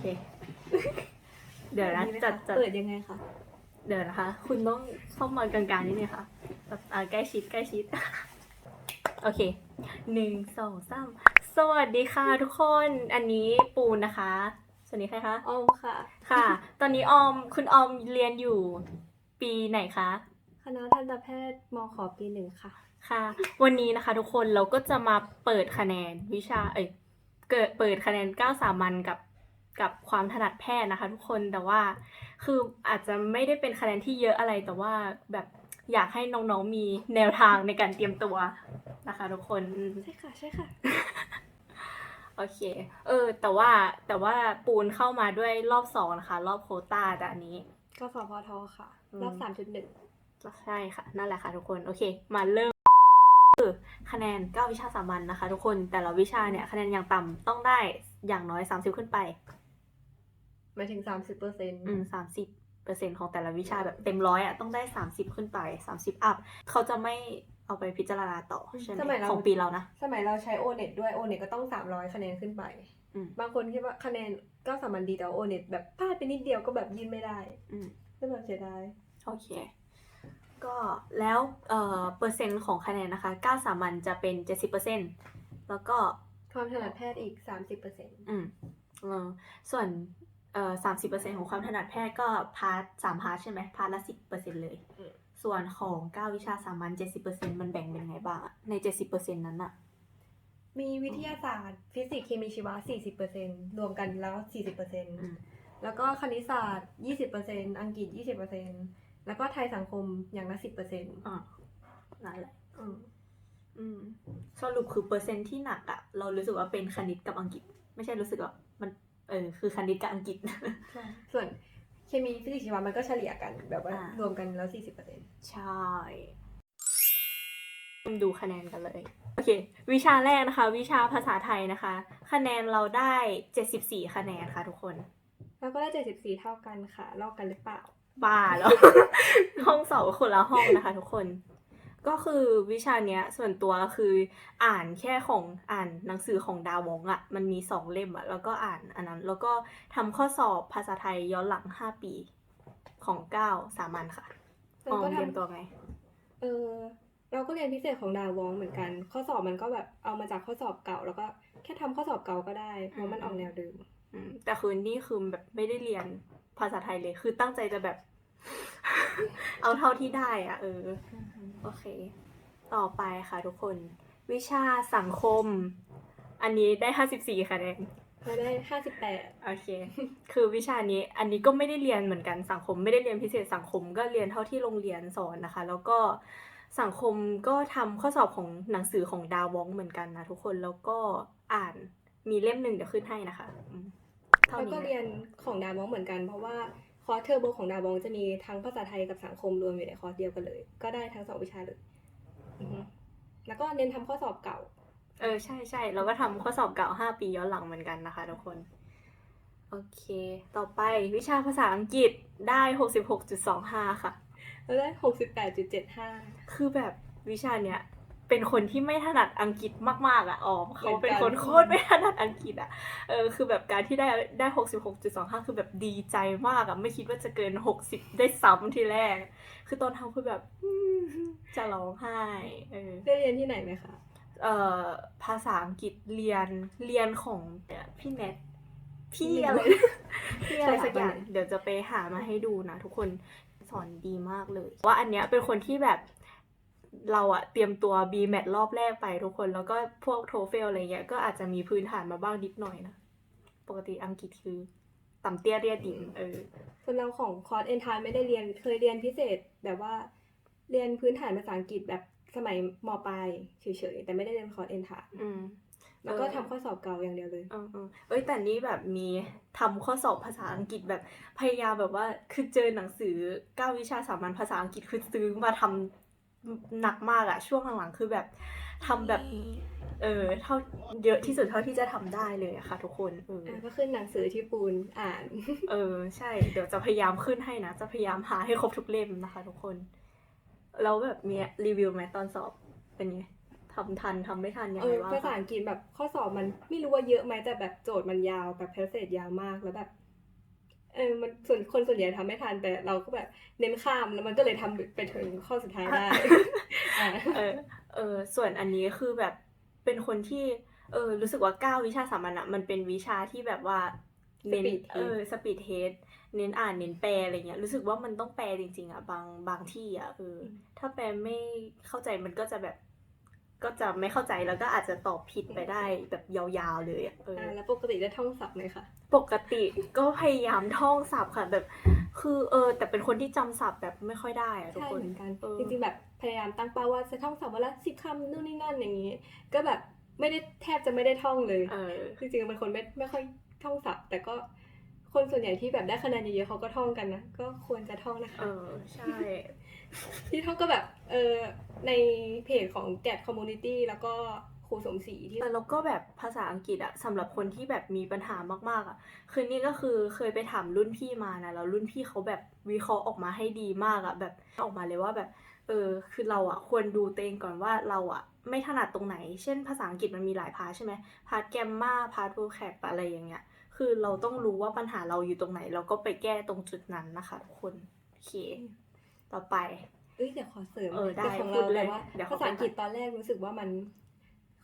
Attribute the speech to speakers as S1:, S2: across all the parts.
S1: เค เดี๋ยวนะ
S2: แบบไหม
S1: จัด
S2: คะ
S1: จัด
S2: เปิดยังไงคะ
S1: เดี๋ยวนะคะ คุณต้องเข้ามากลางๆนิดนึงค่ะแบบอ่าใกล้ชิดใกล้ชิด โอเคหนึ่งสองสามสวัสดีค่ะทุกคนอันนี้ปูนนะคะ สวัสดีใครคะ
S2: ออมค่ะ
S1: ค่ะ ตอนนี้ออมคุณออมเรียนอยู่ปีไหนคะ
S2: คณะทันตแพทย์มขอปีหนึ่งค่ะ
S1: ค่ะ วันนี้นะคะทุกคนเราก็จะมาเปิดคะแนนวิชาเอ้ยเกิดเปิดคะแนนเก้าสามัญกับ กับความถนัดแพทย์นะคะทุกคนแต่ว่าคืออาจจะไม่ได้เป็นคะแนนที่เยอะอะไรแต่ว่าแบบอยากให้น้องๆมีแนวทางในการเตรียมตัวนะคะ ทุกคนอืม
S2: ใช่ค่ะใช่ค่ะ
S1: โอเค เออ แต่ว่าแต่ว่าปูนเข้ามาด้วยรอบสองนะคะ รอบโควต้าแต่อันนี้
S2: กสพทค่ะ
S1: อืม
S2: รอบสามจุดหนึ่ง
S1: ใช่ค่ะ นั่นแหละค่ะทุกคนโอเค มาเริ่มคือคะแนน9วิชาสามัญนะคะ ทุกคนแต่ละวิชาเนี่ยคะแนนอย่างต่ำต้องได้อย่างน้อย 30 ขึ้นไป
S2: หมายถึงสามสิบเปอร์เซ็นต์
S1: อืมสามสิบเปอร์เซ็นของแต่ละวิชาแบบเต็มร้อยอะต้องได้30ขึ้นไป30อัพเขาจะไม่เอาไปพิจารณาต่อใช่ไหม
S2: สมัยเรา
S1: ของปีเรานะ
S2: สมัยเราใช้โอเน็ตด้วยโอเน็ตก็ต้องสามร้อยคะแนนขึ้นไป
S1: อืม
S2: บางคนคิดว่าคะแนนก็สามันดีแต่โอเน็ตแบบพลาดไปนิดเดียวก็แบบยื่นไม่ได้
S1: อืม
S2: ก็แบบเสียดาย
S1: โอเค ก็แล้วเอ่อเปอร์เซ็นต์ของคะแนนนะคะ9สามัญจะเป็น70%แล้วก็
S2: ความถนัดแพทย์อีกสามสิบเปอร์เซ็นต์
S1: อืมเออส่วน เอ่อสามสิบเปอร์เซ็นของความถนัดแพทย์ก็พาร์ทสามพาร์ทใช่ไหมพาร์ทละสิบเปอร์เซ็นเลยส่วนของเก้าวิชาสามัญเจ็ดสิบเปอร์เซ็นมันแบ่งเป็นไงบ้างอะในเจ็ดสิบเปอร์เซ็นนั้นอะ
S2: มีวิทยาศาสตร์ ฟิสิกส์เคมีชีวะสี่สิบเปอร์เซ็นรวมกันแล้วสี่สิบเปอร์เซ็น
S1: อืม
S2: แล้วก็คณิตศาสตร์ยี่สิบเปอร์เซ็นอังกฤษยี่สิบเปอร์เซ็นแล้วก็ไทยสังคมอย่างละสิบเปอร์เซ็นต์
S1: อ่านั่นแหละ
S2: อืม
S1: อืมสรุปคือเปอร์เซ็นต์ที่หนักอะเรารู้สึกว่าเป็นคณิตกับอังกฤษ ไม่ใช่รู้สึกว่ามัน เออคือคณิตกับอังกฤษ
S2: ใช่ส่วนเคมีฟิสิกส์ชีวะมันก็เฉลี่ยกันแบบว่า
S1: อ่าร
S2: วมกันแล้วสี่สิบเปอร์เซ็นต์
S1: ใช่มาดูคะแนนกันเลย โอเค วิชาแรกนะคะ วิชาภาษาไทยนะคะ คะแนนเราได้ 74 คะแนนค่ะทุกคน
S2: แล้วก็ได้เจ็ดสิบสี่เท่ากันค่ะลอกกันหรือเปล่า
S1: บ้าแล้ว ห้องสอบคนละห้องนะคะทุกคน ก็คือวิชาเนี้ยส่วนตัวคืออ่านแค่ของอ่านหนังสือของดาววงอะ่ะมันมีสองเล่มอะ่ะแล้วก็อ่านอันนั้น แล้วก็ทำข้อสอบภาษาไทยย้อนหลังห้าปีของเก้าสามัญค่ะ
S2: แล้ว
S1: อ๋อ
S2: ก็
S1: เรียน
S2: ทำ
S1: ตัวไง
S2: เออ เราก็เรียนพิเศษของดาวองเหมือนกัน ข้อสอบมันก็แบบเอามาจากข้อสอบเก่า แล้วก็แค่ทำข้อสอบเก่าก็ได้เพราะมันออกแนวเดิม
S1: อืมแต่คือนี่คือแบบไม่ได้เรียนภาษาไทยเลย คือตั้งใจจะแบบ เอาเท่าที่ได้อะ่ะเออ โอเค ต่อไปค่ะทุกคน วิชาสังคม อันนี้ได้ห้าสิบสี่คะแนน
S2: เราได้ห้าสิบแปด
S1: โอเค คือวิชานี้อันนี้ก็ไม่ได้เรียนเหมือนกันสังคม ไม่ได้เรียนพิเศษสังคม ก็เรียนเท่าที่โรงเรียนสอนนะคะ แล้วก็สังคมก็ทำข้อสอบของหนังสือของดาวองเหมือนกันนะทุกคนแล้วก็อ่านมีเล่มหนึ่งเดี๋ยวขึ้นให้นะคะอืมเท่า
S2: แล้ว
S1: นี้
S2: ก็
S1: นะ
S2: เรียนของดาวองเหมือนกัน เพราะว่า คอร์สเทอร์โบของดาวองจะมีทั้งภาษาไทยกับสังคมรวมอยู่ในคอร์สเดียวกันเลย ก็ได้ทั้งสองวิชาเลยอือฮึแล้วก็เน้นทำข้อสอบเก่า
S1: เออใช่ใช่เราก็ทำข้อสอบเก่าห้าปีย้อนหลังเหมือนกันนะคะทุกคน โอเค ต่อไปวิชาภาษาอังกฤษได้หกสิบหกจุดสองห้าค่ะ
S2: แล้วได้หกสิบแปดจุดเจ็ดห้า
S1: คือแบบวิชาเนี้ย เป็นคนที่ไม่ถนัดอังกฤษมาก ๆอะออมเขาเป็นคน
S2: เหมือนกัน
S1: โคตรไม่ถนัดอังกฤษอะเออคือแบบการที่ได้ได้หกสิบหกจุดสองห้าคือแบบดีใจมากอะไม่คิดว่าจะเกินหกสิบได้ซ้ำทีแรก คือตอนทำคือแบบอืมจะร้องไห้เออ
S2: ได้เรียนที่ไหนไหมคะ
S1: เอ่อภาษาอังกฤษเรียนเรียนของพี่แนทพี่อะไรพี่อะไรสักอย่างเดี๋ยวจะไปหามาให้ดูนะทุกคนสอนดีมากเลย ว่าอันเนี้ยเป็นคนที่แบบ เราอะเตรียมตัว B m a t รอบแรกไปทุกคนแล้วก็พวกโทเฟลอะไรเงี้ยก็อาจจะมีพื้นฐานมาบ้างนิดหน่อยนะ ปกติอังกฤษคือต่ำเตี้ยเรียดินเออ
S2: ส่วนเราของคอร์สเอนทานไม่ได้เรียนเคยเรียนพิเศษแบบว่า เรียนพื้นฐานภาษาอังกฤษแบบสมัยมปลายเฉยๆแต่ไม่ได้เรียนคอร์สเอนทาน
S1: อืม
S2: แล้วก็ทำข้อสอบเก่าอย่างเดียวเลย
S1: เออเออเอ้ยแต่นี้แบบมีทำข้อสอบภาษาอังกฤษแบบพยายามแบบว่าคือเจอหนังสือเก้าวิชาสามัญภาษาอังกฤษคือซื้อมาทำ หนักมากอะช่วงหลังๆคือแบบทำแบบ เออเท่าเยอะที่สุดเท่าที่จะทำได้เลยอะค่ะ ทุกคนเออ
S2: อะก็ขึ้นหนังสือที่ปูนอ่าน
S1: เออ ใช่ เดี๋ยวจะพยายามขึ้นให้นะ จะพยายามหาให้ครบทุกเล่มนะคะ ทุกคนแล้วแบบมีรีวิวไหมตอนสอบเป็นไงททำทันทำไม่ทันยัง
S2: เอ
S1: ไง
S2: อ
S1: บ้าง
S2: ภาษา
S1: คะ
S2: อังกฤษแบบข้อสอบมันไม่รู้ว่าเยอะไหมแต่แบบโจทย์มันยาวแบบแพสเซจยาวมากแล้วแบบ เออมันส่วนคนส่วนใหญ่ทำไม่ทันแต่เราก็แบบเน้นข้ามแล้วมันก็เลยทำไปถึงข้อสุดท้ายได้อะ
S1: เออเออส่วนอันนี้คือแบบเป็นคนที่เออรู้สึกว่าเก้าวิชาสามัญอะมันเป็นวิชาที่แบบว่าเน้น
S2: Speed test
S1: เออสปีดเทสเน้นอ่านเน้นแปลอะไรเงี้ยรู้สึกว่ามันต้องแปลจริง ๆอะบางบางที่อะเอออ
S2: ม
S1: ถ้าแปลไม่เข้าใจมันก็จะแบบ ก็จะไม่เข้าใจแล้วก็อาจจะตอบผิดไปได้แบบยาวๆเลยอะเออ
S2: อะแล้วปกติได้ท่องศัพท์ไหมคะ
S1: ปกติก็พยายามท่องศัพท์ค่ะแบบ คือเออ แต่เป็นคนที่จำศัพท์แบบไม่ค่อยได้อะทุก
S2: ใช่
S1: คน
S2: เหมือนกัน
S1: เออ
S2: จริงๆแบบพยายามตั้งเป้าว่าจะท่องศัพท์วันละสิบคำนู่นนี่นั่นอย่างนี้ ก็แบบไม่ได้แทบจะไม่ได้ท่องเลย
S1: เออ
S2: จริงๆเป็นคนไม่ไม่ค่อยท่องศัพท์แต่ก็ คนส่วนใหญ่ที่แบบได้คะแนนเยอะๆเขาก็ท่องกันนะ ก็ควรจะท่องนะคะ
S1: เออ ใช่
S2: ที่ท่องก็แบบ เออในเพจของแกดคอมมูนิตี้แล้วก็ครูสมศรีที่
S1: แต่แล้วก็แบบภาษาอังกฤษอะสำหรับคนที่แบบมีปัญหามากๆอะคือนี่ก็คือเคยไปถามรุ่นพี่มานะแล้วรุ่นพี่เขาแบบวิเคราะห์ออกมาให้ดีมากอะแบบออกมาเลยว่าแบบ เออ คือเราอะควรดูตัวเองก่อนว่าเราอะไม่ถนัดตรงไหน เช่น ภาษาอังกฤษมันมีหลายพาร์ทใช่ไหมพาร์ทแกรมมาพาร์ทโวแคปอะไรอย่างเงี้ย คือเราต้องรู้ว่าปัญหาเราอยู่ตรงไหน เราก็ไปแก้ตรงจุดนั้นนะคะทุกคนโอเค ต่อไป
S2: เอ้ยเดี๋ยวขอเสริม
S1: เออได้
S2: แต่ของ
S1: พู
S2: เรา
S1: ดเลย
S2: แบบว่า
S1: เดี๋ยวขอ
S2: ภาษาอังกฤษ
S1: ไปก่อน
S2: ตอนแรกรู้สึกว่ามัน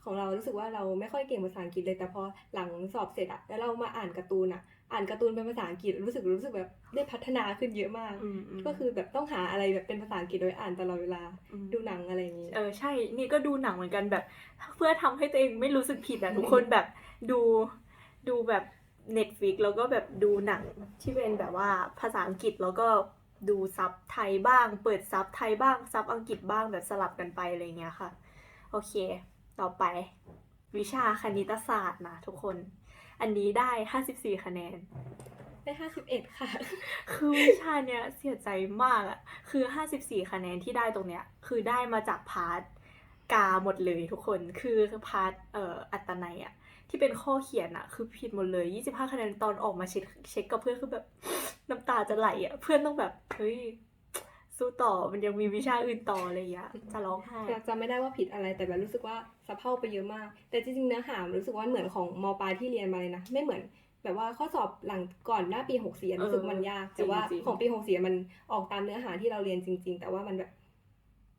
S2: ของเรารู้สึกว่าเราไม่ค่อยเก่งภาษาอังกฤษเลยแต่พอหลังสอบเสร็จอะแล้วเรามาอ่านการ์ตูนอะอ่านการ์ตูนเป็นภาษาอังกฤษรู้สึกรู้สึกแบบได้พัฒนาขึ้นเยอะมาก
S1: อืมม
S2: ก็คือแบบต้องหาอะไรแบบเป็นภาษาอังกฤษโดยอ่านตลอดเวลา
S1: ม
S2: ดูหนังอะไรอย่างนี้
S1: เออใช่ นี่ก็ดูหนังเหมือนกันแบบ เพื่อทำให้ตัวเองไม่รู้สึกผิดอะทุกคนแบบดูดูแบบ Netflix แล้วก็แบบดูหนังที่เป็นแบบว่าภาษาอังกฤษแล้วก็ดูซับไทยบ้าง เปิดซับไทยบ้างซับอังกฤษบ้างแบบสลับกันไปอะไรเงี้ยค่ะ โอเค ต่อไป วิชาคณิตศาสตร์นะทุกคน อันนี้ได้ 54 คะแนน
S2: ได้ห้าสิบเอ็ดค่ะ
S1: คือวิชาเนี้ยเสียใจมากอะคือ 54 คะแนนที่ได้ตรงเนี้ย คือได้มาจากพาร์ทกาหมดเลยทุกคน คือพาร์ทเอ่ออัตนัยอะ ที่เป็นข้อเขียนอะคือผิดหมดเลย 25 คะแนนตอนออกมาเช็คเช็คกับเพื่อนคือแบบน้ำตาจะไหลอะเพื่อนต้องแบบเฮ้ยสู้ต่อมันยังมีวิชาอื่นต่ออะไรอย่างเงี้ยจะร้องไห้
S2: จำไม่ได้ว่าผิดอะไรแต่แบบรู้สึกว่าสะเพร่าไปเยอะมาก แต่จริงๆเนื้อหารู้สึกว่าเหมือนของมปลายที่เรียนมาเลยนะไม่เหมือนแบบว่าข้อสอบหลังก่อนหน้าปีหกสี่รู้สึกมันยาก
S1: จริ
S2: แต่
S1: ง
S2: ว่า
S1: จริง
S2: ของปีหกสี่มันออกตามเนื้อหาที่เราเรียนจริง ๆ แต่ว่ามันแบบ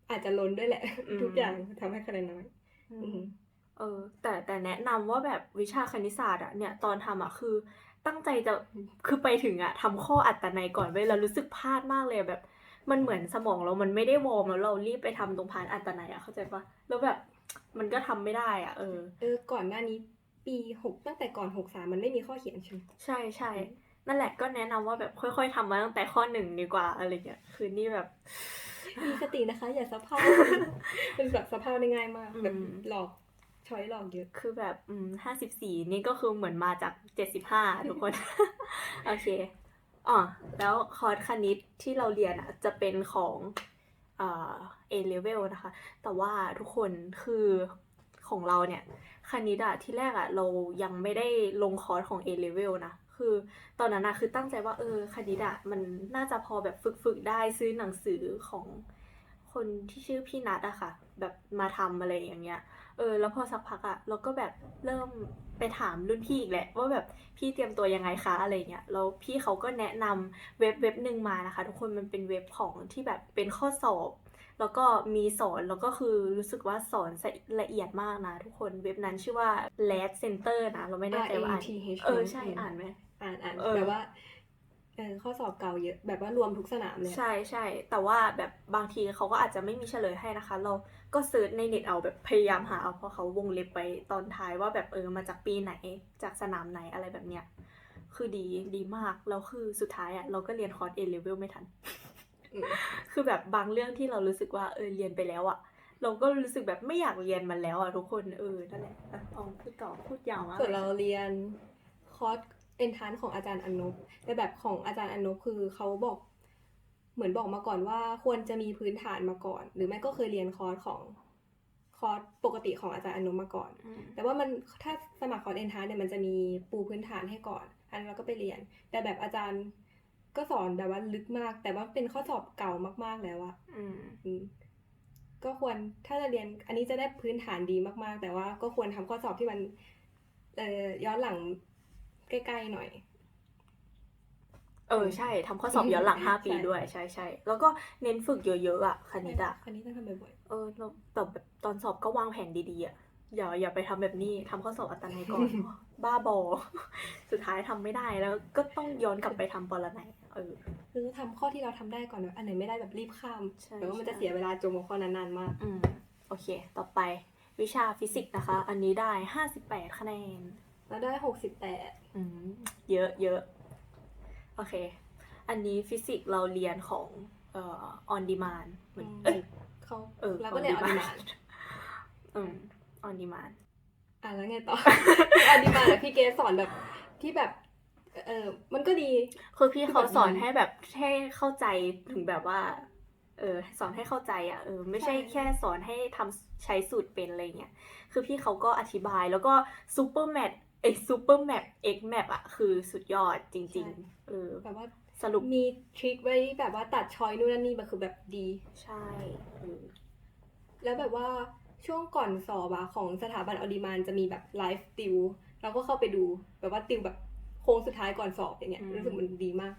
S2: อาจจะล้นด้วยแหละ ทุกอย่างทำให้คะแนนน้อย
S1: อื
S2: อื
S1: ม
S2: ม
S1: เออแต่แต่แนะนำว่าแบบวิชาคณิตศาสตร์อะเนี่ยตอนทำอะคือตั้งใจจะคือไปถึงอะทำข้ออัตนัยก่อนเว้ยแล้วรู้สึกพลาดมากเลยอะแบบ มันเหมือนสมองเรา มันไม่ได้วอร์มแล้วเรารีบไปทำตรงพาร์ทอัตนัยอะเข้าใจปะแล้วแบบมันก็ทำไม่ได้อะเออ
S2: เออก่อนหน้านี้ปีหกตั้งแต่ก่อนหกสามมันไม่มีข้อเขียนใช่ไหม
S1: ใช่ใช่นั่นแหละก็แนะนำว่าแบบค่อย ๆทำมาตั้งแต่ข้อหนึ่งดีกว่าอะไรเงี้ยคือนี่แบบ
S2: มีสตินะคะ อย่าสะเพร่าเป็นแบบสะเพร่าได้ง่ายมากแบบ
S1: อืม
S2: หลอก ช้อยหลอกเยอะ
S1: คือแบบอืมห้าสิบสี่นี่ก็คือเหมือนมาจากเจ็ดสิบห้าทุกคน โอเคอ๋อแล้วคอร์สคณิตที่เราเรียนอะ จะเป็นของเอ่อ A level นะคะ แต่ว่าทุกคนคือของเราเนี่ย คณิตอะที่แรกอะเรายังไม่ได้ลงคอร์สของ A level นะ คือตอนนั้นอะคือตั้งใจว่าเออคณิตอะมันน่าจะพอแบบฝึกฝึกได้ซื้อหนังสือของคนที่ชื่อพี่นัทอะค่ะ แบบมาทำอะไรอย่างเงี้ย เออ แล้วพอสักพักอะเราก็แบบเริ่มไปถามรุ่นพี่อีกแหละ ว่าแบบพี่เตรียมตัวยังไงคะอะไรเงี้ยแล้วพี่เขาก็แนะนำเว็บเว็บหนึ่งมานะคะ ทุกคนมันเป็นเว็บของที่แบบเป็นข้อสอบ แล้วก็มีสอนแล้วก็คือรู้สึกว่าสอนละเอียดมากนะ ทุกคนเว็บนั้นชื่อว่า Lad Center นะ เราไม่แน่ใจว่าอ่าน
S2: RATH
S1: เออใช่อ่านไหม
S2: อ่านอ่าน
S1: เออ
S2: แบบว่า เออข้อสอบเก่าเยอะแบบว่ารวมทุกสนามเลย
S1: ใช่ใช่แต่ว่าแบบบางทีเขาก็อาจจะไม่มีเฉลยให้นะคะ เราก็เซิร์ชในเน็ตเอาแบบพยายามหาเอาเพราะเขาวงเล็บไปตอนท้ายว่าแบบเออมาจากปีไหนจากสนามไหนอะไรแบบเนี้ยคือดีดีมากแล้วคือสุดท้ายอะ่ะเราก็เรียนคอร์สเอเลเวลไม่ทัน
S2: อืม
S1: คือแบบบางเรื่องที่เรารู้สึกว่าเออเรียนไปแล้วอะ่ะ เราก็รู้สึกแบบไม่อยากเรียนมันแล้วอะ่ะทุกคนเออนั่นแหละอะเอาพูดต่อพูดยาวมาก
S2: ส่วน
S1: ลย
S2: เราเรียนคอร์ส เอนทานของอาจารย์อนุแต่แบบของอาจารย์อนุคือเขาบอก เหมือนบอกมาก่อนว่าควรจะมีพื้นฐานมาก่อน หรือไม่ก็เคยเรียนคอร์สของคอร์สปกติของอาจารย์อนุมาก่อน
S1: อืม
S2: แต่ว่ามันถ้าสมัครคอร์สเอนทานเนี่ยมันจะมีปูพื้นฐานให้ก่อน อันนั้นเราก็ไปเรียน แต่แบบอาจารย์ก็สอนแบบว่าลึกมาก แต่ว่าเป็นข้อสอบเก่ามาก ๆแล้วอะ
S1: อืม
S2: อืมก็ควรถ้าจะเรียน อันนี้จะได้พื้นฐานดีมากๆ แต่ว่าก็ควรทำข้อสอบที่มันเอ่อย้อนหลัง ใกล้ๆหน่อย
S1: เออใช่ทำข้อสอบย้อนหลัง5ปี
S2: ใช่
S1: ด้วยใช่ใช่แล้วก็เน้นฝึกเยอะๆอะคณิตอะ
S2: อันนี้ต้องทำบ่อย
S1: เออแล้วแบบแบบตอนสอบก็วางแผนดีๆอะอย่าอย่าไปทำแบบนี้ทำข้อสอบอัตนัยก่อน บ้าบอ สุดท้ายทำไม่ได้แล้วก็ต้องย้อนกลับไปทำปรนัยเออ
S2: ๆคือทำข้อที่เราทำได้ก่อนนะอันไหนไม่ได้แบบรีบข้าม
S1: ใช่
S2: แต่ว่ามันจะ
S1: ใช่
S2: เสียเวลาจมกับข้อนั้นนานมาก
S1: อืมโอเค ต่อไปวิชาฟิสิกส์นะคะ อันนี้ได้ห้าสิบแปดคะแนน
S2: แล้วได้หกสิบแปด
S1: อืม เยอะเยอะโอเค อันนี้ฟิสิกส์เราเรียนของเอ่อ on demand เหมือนเอ้ย
S2: เขา
S1: เออ
S2: เราก็เรียนอ
S1: on
S2: อดิ
S1: demand
S2: มาน
S1: อืม on demand
S2: อะแล้วไงต่อออดิมานพี่เกสสอนแบบที่แบบเออมันก็ดี
S1: คือพี่เขาสอน
S2: แบบนี้
S1: ให้แบบให้เข้าใจถึงแบบว่า เออ สอนให้เข้าใจอะเออไม่ใช่
S2: ใช่
S1: แค่สอนให้ทำใช้สูตรเป็นอะไรเงี้ยคือพี่เขาก็อธิบายแล้วก็ซูเปอร์แมท เอ้ซูเปอร์แมปเอ็กแมปอะคือสุดยอดจริง ๆ เออ
S2: แบบว่า
S1: สรุป
S2: มีทริคไว้แบบว่าตัดชอยนู่นนั่นนี่มันคือแบบดี
S1: ใช่เออ
S2: แล้วแบบว่าช่วงก่อนสอบอะของสถาบันออดิมานจะมีแบบไลฟ์ติวเราก็เข้าไปดู แบบว่าติวแบบโค้งสุดท้ายก่อนสอบอย่างเงี้ยรู้สึกมันดีมาก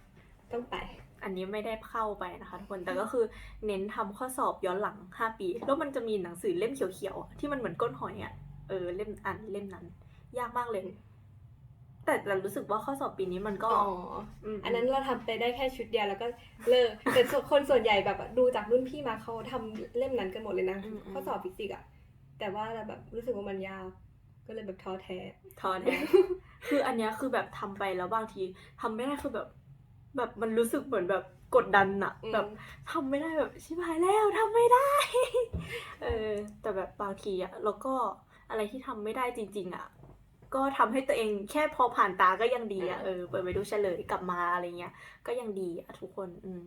S2: ต้องไป
S1: อันนี้ไม่ได้เข้าไปนะคะทุกคน แต่ก็คือเน้นทำข้อสอบย้อนหลัง 5 ปี แล้วมันจะมีหนังสือเล่มเขียวๆอะที่มันเหมือนก้นหอยอะเออเล่มอันเล่มนั้น ยากมากเลย แต่แต่รู้สึกว่าข้อสอบปีนี้มันก็
S2: อ๋อ
S1: ม
S2: อันนั้นเราทำไปได้แค่ชุดเดียวแล้วก็เลิก แต่ส่วนคนส่วนใหญ่แบบดูจากรุ่นพี่มาเขาทำเล่มนั้นกันหมดเลยนะ
S1: อืมอืม
S2: ข้อสอบฟิสิกส์อะแต่ว่าเราแบบรู้สึกว่ามันยากก็เลยแบบท้อแท้
S1: ท้อแท้ คืออันเนี้ยคือแบบทำไปแล้วบางทีทำไม่ได้คือแบบ แบบมันรู้สึกเหมือนแบบกดดันอะ
S2: อืม
S1: แบบทำไม่ได้แบบชิบหายแล้วทำไม่ได้ เออแต่แบบบางทีอะแล้วก็อะไรที่ทำไม่ได้จริง ๆอะ ก็ทำให้ตัวเองแค่พอผ่านตาก็ยังดีอะเออเปิดไปดูเฉลยกลับมาอะไรเงี้ย ก็ยังดีอะทุกคน อืม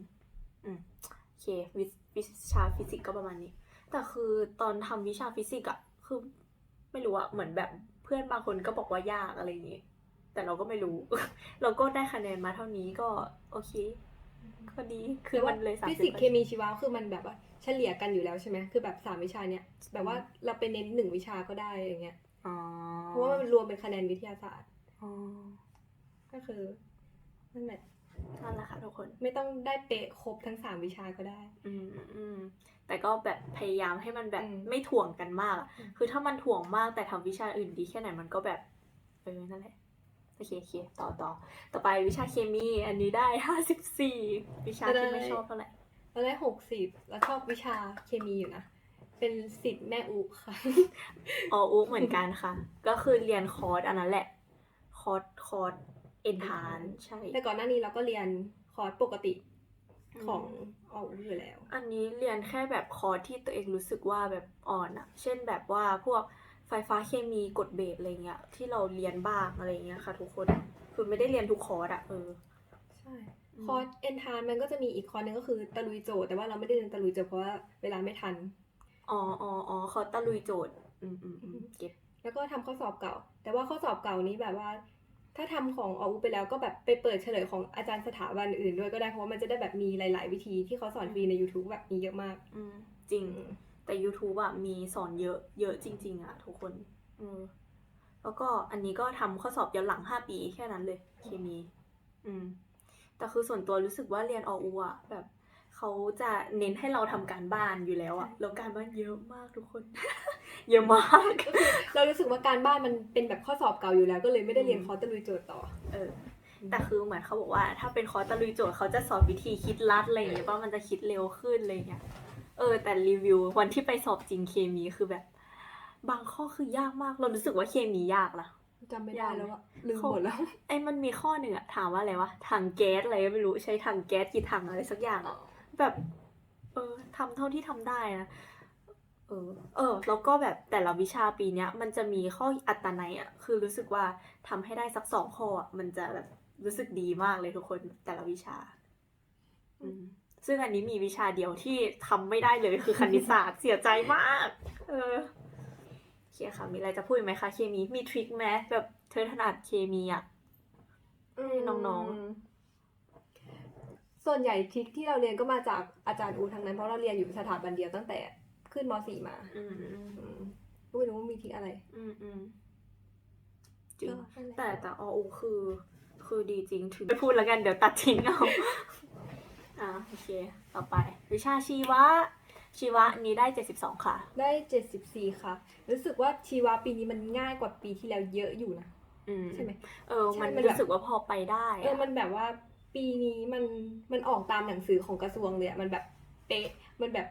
S1: อืมโอเควิวิชาฟิสิกส์ก็ประมาณนี้ แต่คือตอนทำวิชาฟิสิกส์อะคือไม่รู้อะเหมือนแบบเพื่อนบางคนก็บอกว่ายากอะไรอย่างงี้แต่เราก็ไม่รู้ เราก็ได้คะแนนมาเท่านี้ก็โอเคก็ดีคือมันเลยสาม
S2: ฟิ
S1: สิ
S2: สิ
S1: บ
S2: กส์เคมีชีวะคือมันแบบว่าเฉลี่ยกันอยู่แล้วใช่ไหมคือแบบสามวิชาเนี้ยแบบว่าเราไปเน้นหนึ่งวิชาก็ได้อย่างเงี้ย
S1: อ๋อ
S2: เพราะว่ามันรวมเป็นคะแนนวิทยาศาสตร์
S1: อ๋อ
S2: ก็คือนั่นแหละ
S1: นั่นแหละค่ะทุกคน
S2: ไม่ต้องได้เป๊ะครบทั้งสามวิชาก็ได้
S1: อืมอืมแต่ก็แบบพยายามให้มันแบบ
S2: อืม
S1: ไม่ถ่วงกันมากอะ
S2: อืม
S1: คือถ้ามันถ่วงมากแต่ทำวิชาอื่นดีแค่ไหนมันก็แบบเออนั่นแหละโอเคโอเคต่อต่อต่อไปวิชาเคมี อันนี้ได้ห้าสิบสี่วิชาที่ไม่ชอบเท่าไหร่
S2: เราได้หกสิบแล้วชอบวิชาเคมีอยู่นะ เป็นสิทธิ์แม่อุค่ะ
S1: อออุเหมือนกันค่ะ ก็คือเรียนคอร์สอันนั้นแหละ คอร์สคอร์สเอนทานใช่
S2: แต่ก่อนหน้านี้เราก็เรียนคอร์สปกติของออุอยู่แล้ว
S1: อันนี้เรียนแค่แบบคอร์สที่ตัวเองรู้สึกว่าแบบอ่อนอะเช่นแบบว่าพวกไฟฟ้าเคมีกฎเบสอะไรเงี้ยที่เราเรียนบ้างอะไรเงี้ยค่ะ ทุกคน คือไม่ได้เรียนทุกคอร์สอะเออ
S2: ใช่
S1: อืม
S2: คอร์สเอนทานมันก็จะมีอีกคอร์สหนึงก็คือตะลุยโจทย์แต่ว่าเราไม่ได้เรียนตะลุยโจทย์เพราะว่าเวลาไม่ทัน
S1: อ๋ออ๋ออ๋อเขาตะลุยโจทย์ อืมอืมอืมเก็บ
S2: แล้วก็ทำข้อสอบเก่า แต่ว่าข้อสอบเก่านี้แบบว่า ถ้าทำของออุไปแล้วก็แบบไปเปิดเฉลยของอาจารย์สถาบันอื่นด้วยก็ได้เพราะว่ามันจะได้แบบมีหลาย ๆ วิธีที่เขาสอนฟรีใน YouTube แบบมีเยอะมาก
S1: อืม จริง แต่ YouTube อะมีสอนเยอะ เยอะจริง ๆอะทุกคนเออแล้วก็อันนี้ก็ทำข้อสอบย้อนหลังห้าปีแค่นั้นเลย เคมี อืม แต่คือส่วนตัวรู้สึกว่าเรียนออูอะแบบ เขาจะเน้นให้เราทำการบ้านอยู่แล้วอะแล้วการบ้านเยอะมากทุกคน เยอะมาก
S2: ก็คือเรารู้สึกว่าการบ้านมันเป็นแบบข้อสอบเก่าอยู่แล้ว ก็เลยไม่ได้เรียน
S1: อืม
S2: คอร์สตะลุยโจทย์ต่อ
S1: เออ แต่คือเหมือนเขาบอกว่า ถ้าเป็นคอร์สตะลุยโจทย์เขาจะสอนวิธีคิดลัดอะไรอย่างเงี้ยว่ามันจะคิดเร็วขึ้นอะไรเงี้ย เออ แต่รีวิววันที่ไปสอบจริงเคมีคือแบบ บางข้อคือยากมาก เรารู้สึกว่าเคมียากนะ
S2: จำไม่ได้แล้วอะลืมหมดแล้ว
S1: ไอ้มันมีข้อหนึ่งอะถามว่าอะไรวะถังแก๊สอะไรก็ไม่รู้ใช้ถังแก๊สกี่ถังอะไรสักอย่างอะ แบบเออทำเท่าที่ทำได้นะเออเออ แล้วก็แบบแต่ละวิชาปีเนี้ย มันจะมีข้ออัตนัยอะคือรู้สึกว่าทำให้ได้สักสองข้ออะมันจะแบบรู้สึกดีมากเลยทุกคนแต่ละวิชา อืมซึ่งอันนี้มีวิชาเดียวที่ทำไม่ได้เลยคือคณิตศาสตร์เสียใจมาก เออโอเคค่ะ มีอะไรจะพูดอีกไหมคะเคมีมีทริคไหมแบบเธอถนัดเคมีอะน้อง
S2: ๆ ส่วนใหญ่ทริคที่เราเรียนก็มาจากอาจารย์อูทั้งนั้นเพราะเราเรียนอยู่สถาบันเดียวตั้งแต่คือขึ้นมสี่มา
S1: อืมอืม
S2: อืมก็ไม่รู้ว่ามีทริกอะไร
S1: อืมอืมจริง
S2: ก็นั่นหละ
S1: แต่แต่ออคือ คือดีจริงถึงไม่พูดแล้วกันเดี๋ยวตัดทิ้งเอา อ่าโอเค ต่อไป วิชาชีวะ ชีวะนี้ได้เจ็ดสิบสองค่ะ
S2: ได้เจ็ดสิบสี่ค่ะ รู้สึกว่าชีวะปีนี้มันง่ายกว่าปีที่แล้วเยอะอยู่นะ
S1: อืม
S2: ใช่ไหม
S1: เออ มัน
S2: ใช่มันแบบ
S1: รู้สึกว่าพอไปได้
S2: เออ
S1: อะ
S2: มันแบบว่า ปีนี้มันมันออกตามหนังสือของกระทรวงเลยอะมันแบบเป๊ะมันแบบ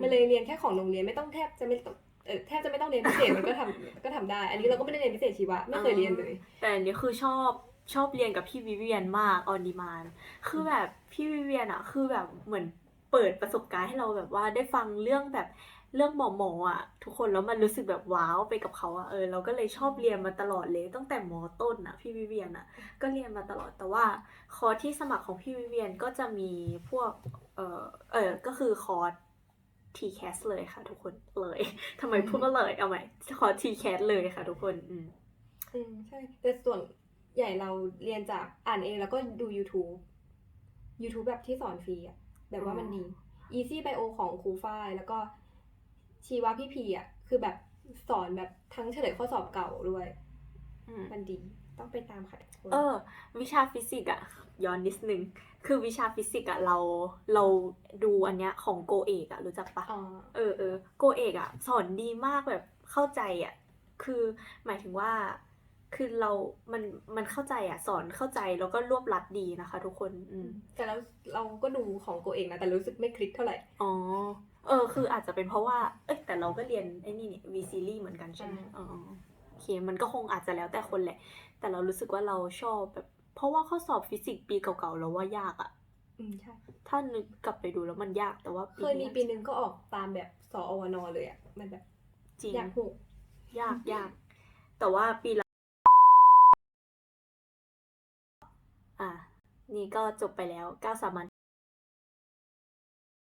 S2: มันเลยเรียนแค่ของโรงเรียนไม่ต้องแทบจะไม่ต้องเออแทบจะไม่ต้องเรียนพิเศษมันก็ทำก็ทำได้ อันนี้เราก็ไม่ได้เรียนพิเศษชีวะไม่เคยเรียนเลย
S1: แต่อันนี้คือชอบชอบเรียนกับพี่วิเวียนมากออนดีมานคือแบบพี่วิเวียนอะคือแบบเหมือนเปิดประสบการณ์ให้เราแบบว่าได้ฟังเรื่องแบบ เรื่องหมอหมอๆอะทุกคนแล้วมันรู้สึกแบบว้าวไปกับเขาอะเออเราก็เลยชอบเรียนมาตลอดเลยตั้งแต่มอต้นอะพี่วิเวียนอะก็เรียนมาตลอดแต่ว่าคอร์สที่สมัครของพี่วิเวียนก็จะมีพวกเออเออก็คือคอร์ส TCAS เลยค่ะ ทุกคนเลยทำไมพูดว่าเลยเอาใหม่คอร์ส TCAS เลยค่ะ ทุกคนอืม
S2: อืมใช่แต่ส่วนใหญ่เราเรียนจากอ่านเองแล้วก็ดู YouTube YouTube แบบที่สอนฟรีอะแบบว่ามันดี Easy Bio ของครูฝ้ายแล้วก็ ชีวะพี่พีอะคือแบบสอนแบบทั้งเฉลยข้อสอบเก่าด้วย
S1: อืม
S2: มันดีต้องไปตามค่ะทุกคน
S1: เออ วิชาฟิสิกส์อะย้อนนิดนึง คือวิชาฟิสิกส์อะเราเราดูอันเนี้ยของโกเอกอะรู้จักปะ
S2: อ๋อ
S1: เออเออโกเอกอะสอนดีมากแบบเข้าใจอะคือหมายถึงว่า คือเรา มัน มันเข้าใจอะสอนเข้าใจแล้วก็รวบรัดดีนะคะ ทุกคน อืม
S2: แต่เราเราก็ดูของตัวเองนะแต่รู้สึกไม่คลิกเท่าไหร่
S1: อ๋อ เออ คืออาจจะเป็นเพราะว่า เอ้ยแต่เราก็เรียนไอ้นี่เนี่ยวีซีรีเหมือนกันใช่ไหม
S2: อ่า
S1: อ๋อโอเค มันก็คงอาจจะแล้วแต่คนแหละ แต่เรารู้สึกว่าเราชอบแบบ เพราะว่าข้อสอบฟิสิกส์ปีเก่าๆเราว่ายากอะ
S2: อืมใช่
S1: ถ้านึกกลับไปดูแล้วมันยากแต่ว่า
S2: เคยมีปีหนึ่งก็ออกตามแบบสอวนเลยอะมันแบบ
S1: จริง
S2: อยากหู
S1: ยากยาก แต่ว่าปีละอะนี่ก็จบไปแล้วก้าวสามัญ